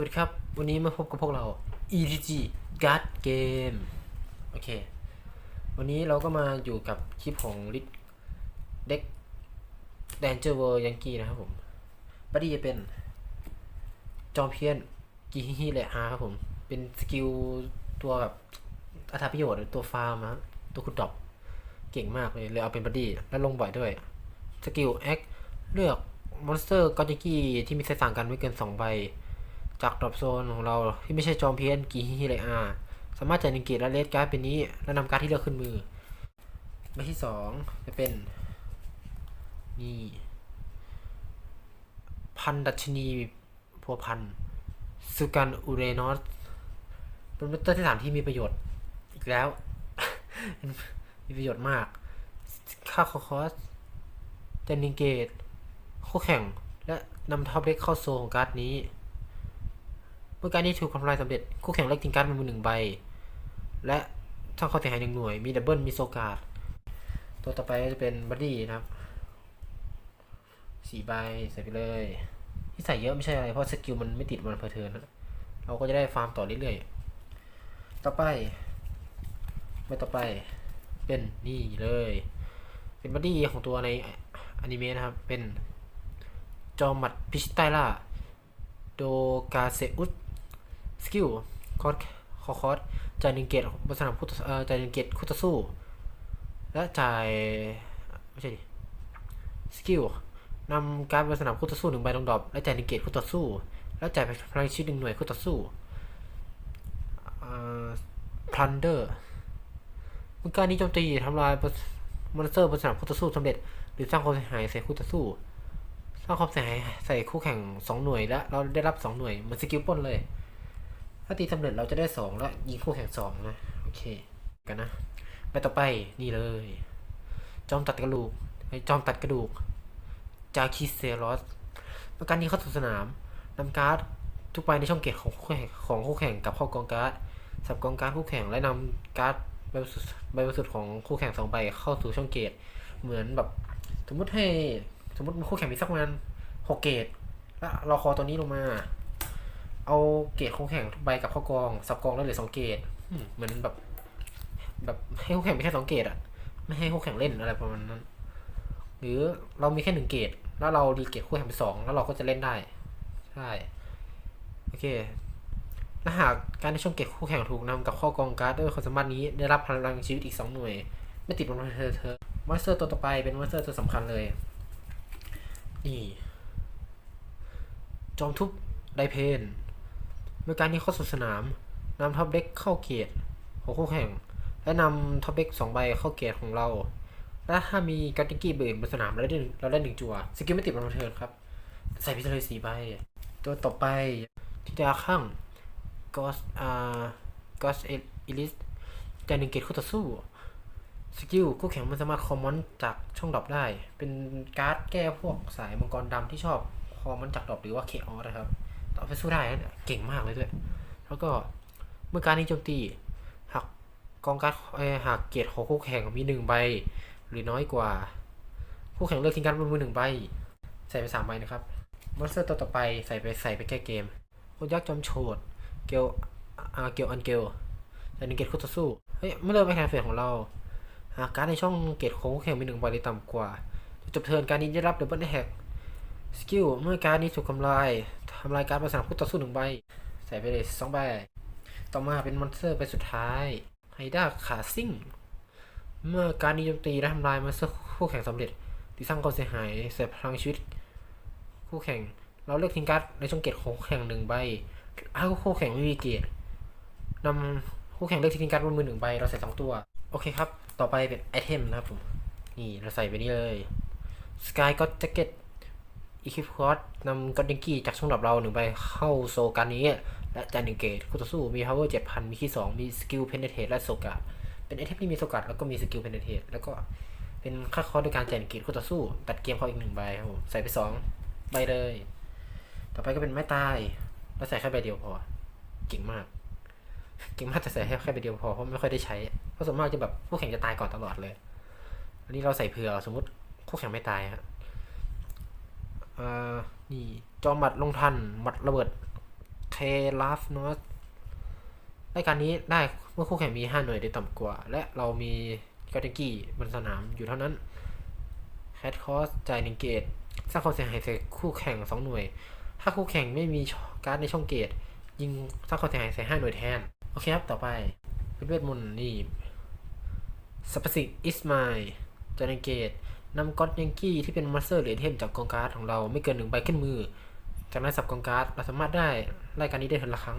วัสดีครับ วันนี้มาพบกับพวกเรา ETG Guard Game โอเค วันนี้เราก็มาอยู่กับคลิปของลิ d เด็ก Danger World Yankee นะครับผมบัดดี้จะเป็น จอมเพียนกีฮิฮิและอาครับผม เป็นสกิลตัวแบบอัตราประโยชน์ตัวฟาร์มนะตัวคุณดอกเก่งมากเลย เลยเอาเป็นบัดดี้แล้วลงบ่อยด้วย สกิลแอคเลือกมอนสเตอร์กอนจิกี้ที่มีไซส์ต่างกันไม่เกิน 2 ใบ จากดรอปโซนของเราที่ไม่ใช่จอมเพียนกีฮิเลอาสามารถจ่ายหนึ่งเกตและเลสการ์ดเป็นนี้ แล้วนำการ์ดที่เลือกขึ้นมือใบที่สองจะเป็น นี่ พันดัชนีพัวพันสุกันอูเรนอสเป็นมอนสเตอร์ที่สามที่มีประโยชน์ อีกแล้ว มีประโยชน์มาก ค่าคอคอสเจนนิงเกตคู่แข่ง และนำท็อปเล็กเข้าโซของการ์ดนี้ เมื่อการนี้ถูกทำลายสำเร็จ คู่แข่งเลือกทิ้งการ์ดมือหนึ่งใบ และถ้าเขาเสียหายหนึ่งหน่วย มีดับเบิล มีโซการ์ดตัวต่อไปจะเป็นบัดดี้นะครับสี่ใบใส่ไปเลยที่ใส่เยอะไม่ใช่อะไร เพราะสกิลมันไม่ติดวันเพอเทิร์นเราก็จะได้ฟาร์มต่อเรื่อยๆ ต่อไป ไม่ต่อไปเป็นนี่เลย เป็นบัดดี้ของตัวในอนิเมะนะครับ เป็นจอมหมัดพิชิตไตล่าโดกาเซอุส สกิลคอร์คอคอร์จ่ายหนึ่งเกตบนสนามคู่ต่อเอ่อจ่ายหนึ่งเกตคู่ต่อสู้ และจ่ายไม่ใช่ดิสกิลนำการบนสนามคู่ต่อสู้หนึ่งใบลงดรอปและจ่ายหนึ่งเกตคู่ต่อสู้ และจ่ายพลังชีวิตหนึ่งหน่วยคู่ต่อสู้พลันเดอร์เมื่อการนี้โจมตีทำลายมอนสเตอร์บนสนามคู่ต่อสู้สำเร็จ หรือสร้างความเสียหายใส่คู่ต่อสู้ สร้างความเสียหายใส่คู่แข่งสองหน่วยและเราได้รับสองหน่วยเหมือนสกิลป้นเลย ถ้าตีสำเร็จเราจะได้สองแล้วยิงคู่แข่งสองนะ โอเคกันนะ ไปต่อไปนี่เลย จอมตัดกระดูกไอ้จอมตัดกระดูก จาคิเซรอสประการนี้เข้าสู่สนามนำการ์ดทุกใบในช่องเกตของคู่แข่งของคู่แข่งกับเข้ากองการ์ดสับกองการ์ดคู่แข่งและนำการ์ดใบบริสุทธิ์ใบบริสุทธิ์ของคู่แข่งสองใบเข้าสู่ช่องเกตเหมือนแบบ สมมติให้สมมติคู่แข่งมีสักประมาณหกเกตแล้วเราคอตัวนี้ลงมา เอาเกตคู่แข่งทุกใบกับเข้ากอง สับกองแล้วเหลือสองเกตอืมเหมือนแบบ แบบให้คู่แข่งมีแค่สองเกตอะไม่ให้คู่แข่งเล่นอะไรประมาณนั้น หรือเรามีแค่หนึ่งเกตแล้วเราดีเกตคู่แข่งเป็นสองแล้วเราก็จะเล่นได้ใช่โอเคถ้าหากการในช่วงเกตคู่แข่งถูกนำกับข้อกองการ์ดด้วยความสามารถนี้ได้รับพลังชีวิตอีกสองหน่วย ไม่ติดบนเธอเธอมอนสเตอร์ตัวต่อไปเป็นมอนสเตอร์ตัวสำคัญเลยนี่จอมทุบไดเพน เมื่อการนี้เข้าสู่สนามนำท็อปเด็กเข้าเกียรของคู่แข่ง และนำท็อปเด็กสองใบเข้าเกียรของเรา และถ้ามีการติกี้เบิร์นบนสนามเราได้หนึ่งเราได้หนึ่งจัวสกิลไม่ติดบนเทิร์นครับ ใส่พิเศษสี่ใบ ตัวต่อไปที่ดาข้างกอสอ่ากอสเอลิสจ่ายหนึ่งเกียรตคู่ต่อสู้สกิลคู่แข่งมันสามารถคอมมอนจากช่องดรอปได้ เป็นการ์ดแก้พวกสายมังกรดำที่ชอบคอมมอนจากดรอปหรือว่าเคออสนะครับ ต่อไปสู้ได้นะเก่งมากเลยด้วย แล้วก็เมื่อการนี้โจมตีหากกองการหากเกียรติของคู่แข่งมีหนึ่งใบ หรือน้อยกว่า คู่แข่งเลือกทิ้งการ์ดบนมือหนึ่งใบ ใส่ไปสามใบนะครับมอนสเตอร์ตัวต่อไปใส่ไปใส่ไปแก้เกมโคยักษ์จอมโฉดเกลอาเกลอันเกลแต่หนึ่งเกตคู่ต่อสู้ เฮ้ยไม่เริ่มไปแทนเฟสของเราหากการดในช่องเกตของคู่แข่งมีหนึ่งใบหรือต่ำกว่าจะจบเทิร์นการนี้ได้รับดับเบิลแฮกสกิลเมื่อการนี้ถูกทำลาย ทำลายการประสานคู่ต่อสู้หนึ่งใบ ใส่ไปเลยสองใบ ต่อมาเป็นมอนสเตอร์ไปสุดท้าย ไฮด้าขาซิ่ง เมื่อการนี้โจมตีและทำลายมอนสเตอร์คู่แข่งสำเร็จที่สร้างความเสียหายใส่พลังชีวิต คู่แข่ง เราเลือกทิ้งการ์ดในช่องเกตของแข่งหนึ่งใบถ้าคู่แข่งไม่มีเกตนำคู่แข่งเลือกทิ้งการ์ดบนมือหนึ่งใบ เราใส่สองตัว โอเคครับ ต่อไปเป็นไอเทมนะครับผม นี่เราใส่ไปนี่เลย Sky God Jacket อีคิปคอร์ดนำกอดดิงกี้จากช่องดับเราหนึ่งใบเข้าโซการนี้ และจานหนึ่งเกตคู่ต่อสู้มี power 7,000มีที่สองมีสกิล penetrate และโซกาดเป็นไอเทมที่มีโซกาดแล้วก็มีสกิล penetrate แล้วก็เป็นค่าคอร์สในการจ่ายหนึ่งเกตคู่ต่อสู้ ตัดเกมเขาอีกหนึ่งใบครับผมใส่ไปสองใบเลย ต่อไปก็เป็นไม้ตาย แล้วใส่แค่ใบเดียวพอเก่งมากเก่งมากแต่ใส่แค่แค่ใบเดียวพอเพราะไม่ค่อยได้ใช้เพราะส่วนมากจะแบบคู่แข่งจะตายก่อนตลอดเลย อันนี้เราใส่เผื่อสมมติคู่แข่งไม่ตายฮะ อ่า นี่ จอมหมัดลงทัน หมัดระเบิดแทเคลาฟนอตรายการนี้ได้เมื่อคู่แข่งมี 5 หน่วยโดยต่ำกว่า และเรามีกอร์เดกี้บนสนามอยู่เท่านั้นแคทคอสจ่ายหนึ่งเกตสร้างความเสียหายใส่คู่แข่ง 2 หน่วย ถ้าคู่แข่งไม่มีการ์ดในช่องเกต ยิงสร้างความเสียหายใส่5หน่วยแทน โอเคครับ ต่อไปเป็นเวทมนต์นี่สปซิกอิสมายจานังเกต นำก็อดยังกี้ที่เป็นมาสเตอร์หรือเทมจากกองการ์ดของเราไม่เกินหนึ่งใบขึ้นมือ จากนั้นสับกองการ์ดเราสามารถได้รายการนี้ได้ทีละครั้ง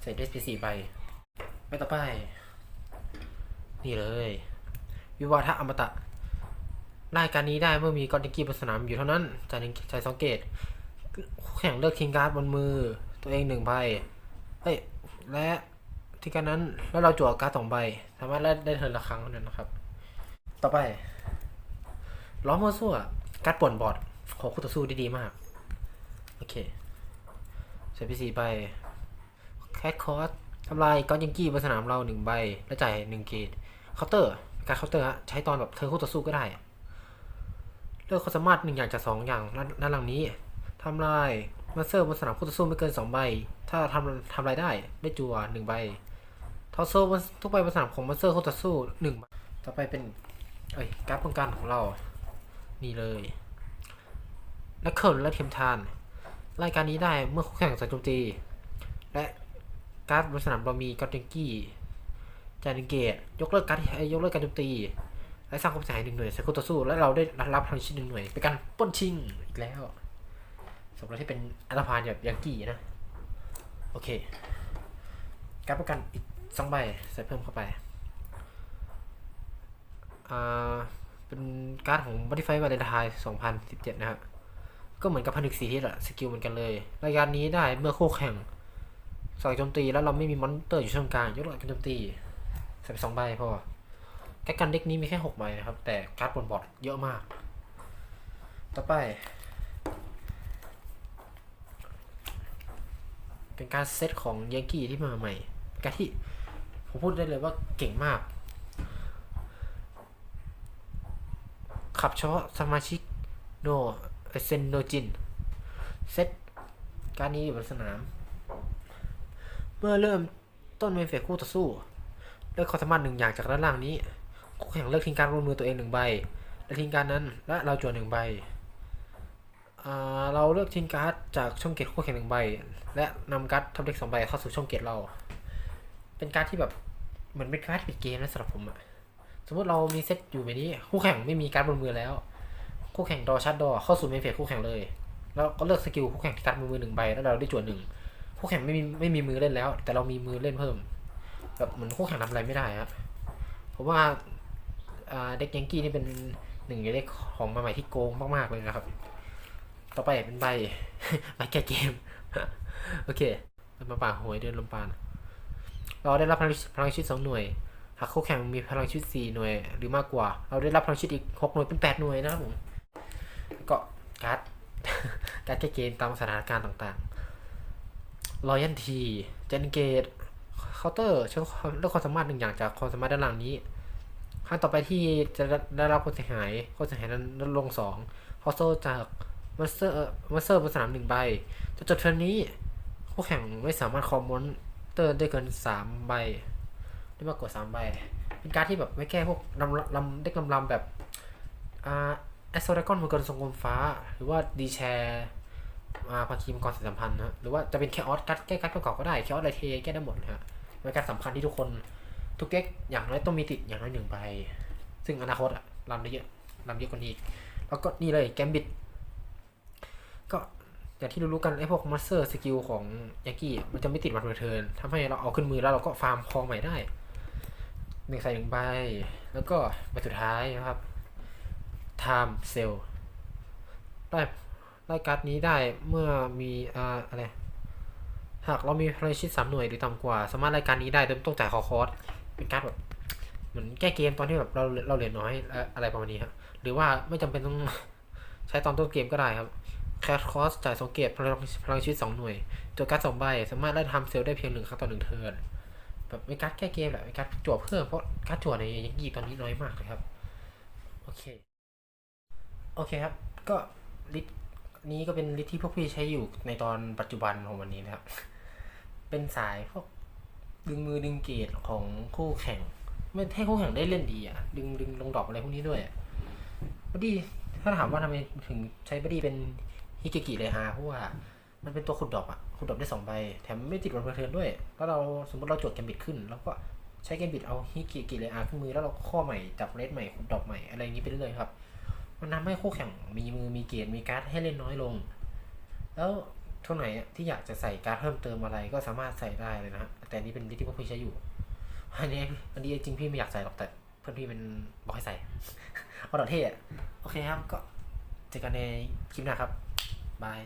ใส่ได้ไปสี่ใบไปต่อไป นี่เลย วิวาทะอมตะรายการนี้ได้เมื่อมีก๊อนติกี้บนสนามอยู่เท่านั้นจ่ายหนึ่งจ่ายสองเกตแข่งเลือกทิ้งการ์ดบนมือ ตัวเองหนึ่งใบเอ้ยและที่การนั้นแล้วเราจั่วการ์ดสองใบ สามารถได้ได้เทิร์นละครั้งเท่านั้นนะครับ ต่อไป ล้อมมัวซั่วกาดป่วนบอดของคู่ต่อสู้ได้ดีมาก โอเคใส่พีซีไปแคทคอร์สทำลายก้อนยังกี้บนสนามเราหนึ่งใบ และจ่ายหนึ่งเกตเคาน์เตอร์ การเคาน์เตอร์ฮะใช้ตอนแบบเธอคู่ต่อสู้ก็ได้ เลือกความสามารถหนึ่งอย่างจากสองอย่างด้านหลังนี้ทำลายมาเตอร์บนสนามคู่ต่อสู้ไม่เกินสองใบ ถ้าทำทำลายได้ได้จัวหนึ่งใบทอโซ่บนทุกใบบนสนามของมาเตอร์คู่ต่อสู้หนึ่งใบต่อไปเป็นเอ้ยการ์ดป้องกันของเรา นี่เลยนักเคิลและเทมทาน รายการนี้ได้เมื่อคู่แข่งส่โจมตี และการ์ดบนสนามเรามีกอตเทนกี้จานิเกตยกเลิกการยกเลิกการโจมตี และสร้างความเสียหายหนึ่งหน่วยใส่คู่ต่อสู้และเราได้รับพลังชีวิตหนึ่งหน่วยเป็นการป้นชิงอีกแล้วสำหรับที่เป็นอัตภานแบบยังกี้นะ โอเค การประกันอีกสองใบใส่เพิ่มเข้าไปอ่า เป็นการ์ดของ Modify Valentine 2017 นะครับก็เหมือนกับพันธุ์สีที่แหละสกิลเหมือนกันเลยรายการนี้ได้เมื่อโคแข่งใส่โจมตีแล้วเราไม่มีมอนเตอร์อยู่ช่องกลางยกเลิกโจมตีใส่ไปสองใบพอแค่กันเด็กนี้มีแค่หกใบนะครับ แต่การ์ดบนบอร์ดเยอะมาก ต่อไป เป็นการเซตของยังกี้ที่มาใหม่การที่ผมพูดได้เลยว่าเก่งมาก ขับเฉพาะสมาชิกโนเซนโนจิน เซตการนี้อยู่บนสนาม เมื่อเริ่มต้นเมนเฟสคู่ต่อสู้เลือกความสามารถหนึ่งอย่างจากด้านล่างนี้คู่แข่งเลือกทิ้งการบนมือตัวเองหนึ่งใบและทิ้งการนั้นและเราจวนหนึ่งใบเราเลือกทิ้งการ์ดจากช่องเกตคู่แข่งหนึ่งใบ และนำการ์ดทับเด็กสองใบเข้าสู่ช่องเกตเรา เป็นการ์ดที่แบบเหมือนเป็นการ์ดปิดเกมนะสำหรับผมอะ สมมติเรามีเซตอยู่แบบนี้ คู่แข่งไม่มีการดบนมือแล้ว คู่แข่งดอชัดดอเข้าสู่เมนเฟสคู่แข่งเลย แล้วก็เลือกสกิลคู่แข่งที่การดบนมือหนึ่งใบแล้วเราได้จวนหนึ่งคู่แข่งไม่มีไม่มีมือเล่นแล้ว แต่เรามีมือเล่นเพิ่มแบบเหมือนคู่แข่งทำอะไรไม่ได้ฮะผมว่าอ่าเด็กยังกี้นี่เป็นหนึ่งในเด็กของมาใหม่ที่โกงมาก ๆ เลยนะครับ ต่อไปเป็นใบใบแก้เกม โอเคมาป่าหวยเดินลมปาน เราได้รับพลังชีวิตสองหน่วย หากคู่แข่งมีพลังชีวิตสี่หน่วย หรือมากกว่า เราได้รับพลังชีวิตอีกหกหน่วยเป็นแปดหน่วยนะครับผมก็การ์ดการ์ดแก้เกมตามสถานการณ์ต่างๆรอยันทีเจนเกตเคาน์เตอร์ใช้ความเลือกความสามารถหนึ่งอย่างจากความสามารถด้านหลังนี้ขั้นต่อไปที่จะได้รับความเสียหายความเสียหายนั้นลดลงสองคอโซจากมาสเตอร์มาสเตอร์บนสนามหนึ่งใบจะจดเทิร์นนี้ คู่แข่งไม่สามารถคอมมอนเตอร์ได้เกินสามใบ ได้มากกว่าสามใบ เป็นการดที่แบบไม่แก้พวกลำลำเด็กลำลำแบบอ่าแอสโซดากอนมังกรทรงกลมฟ้า หรือว่าดีแชร์อ่าภาคีมังกรสายสัมพันธ์นะหรือว่าจะเป็นแคออสกัดแก้กัดเก่าก็ได้แคออสไรเทแก้ได้หมดนะฮะเป็นการสำคัญที่ทุกคนทุกเด็กอย่างน้อยต้องมีติดอย่างน้อยหนึ่งใบ ซึ่งอนาคตอะลำได้เยอะลำเยอะกว่านี้ แล้วก็นี่เลยแกมบิด ก็อย่างที่รู้ๆกันไอ้พวกมาสเตอร์สกิลของยากิมันจะไม่ติดวันเทิร์นทำให้เราเอาขึ้นมือแล้วเราก็ฟาร์มคองใหม่ได้ หนึ่งใส่หนึ่งใบ แล้วก็ใบสุดท้ายนะครับ time sale ได้ได้การ์ดนี้ได้เมื่อมีอ่าอะไร หากเรามีพลังชีวิตสามหน่วยหรือต่ำกว่า สามารถรายการนี้ได้โดยไม่ต้องจ่ายคอคอร์สเป็นการ์ดแบบเหมือนแก้เกมตอนที่แบบเราเราเหลือน้อยอะไรประมาณนี้ครับหรือว่าไม่จำเป็นต้องใช้ตอนต้นเกมก็ได้ครับแคชคอสจ่ายสองเกตพลังพลังชีวิตสองหน่วย ตัวการ์ดสองใบ สามารถได้ทำเซลล์ได้เพียงหนึ่งครั้งต่อหนึ่งเทิร์น แบบเป็นการ์ดแก้เกมแหละเป็นการ์ดจั่วเพิ่มเพราะการ์ดจั่วในยังกีตอนนี้น้อยมากเลยครับ โอเค โอเคครับ ก็ลิสต์นี้ก็เป็นลิสต์ที่พวกพี่ใช้อยู่ในตอนปัจจุบันของวันนี้นะครับ เป็นสายพวกดึงมือดึงเกตของคู่แข่ง ไม่ให้คู่แข่งได้เล่นดีอะ ดึงดึงลงดอกอะไรพวกนี้ด้วยบอดี้ถ้าถามว่าทำไมถึงใช้บอดี้เป็นฮิเกกิเลยฮะเพราะว่า มันเป็นตัวขุดดอกอะขุดดอกได้สองใบแถมไม่ติดวันเพลินด้วยแล้วเราสมมติเราจดแกมบิดขึ้น แล้วก็ใช้แกมบิดเอาฮิเกกิเลยอาขึ้นมือแล้วเราข้อใหม่จับเลสใหม่ขุดดอกใหม่อะไรอย่างนี้ไปเรื่อยครับมันทำให้คู่แข่งมีมือมีเกตมีการ์ดให้เล่นน้อยลง แล้วช่วงไหนอะที่อยากจะใส่การ์ดเพิ่มเติมอะไรก็สามารถใส่ได้เลยนะแต่อันนี้เป็นที่พวกพี่ใช้อยู่อันนี้อันนี้จริงพี่ไม่อยากใส่หรอกแต่เพื่อนพี่มันบอกให้ใส่เอาดอกเท่อะโอเคครับก็เจอกันในคลิปหน้าครับบาย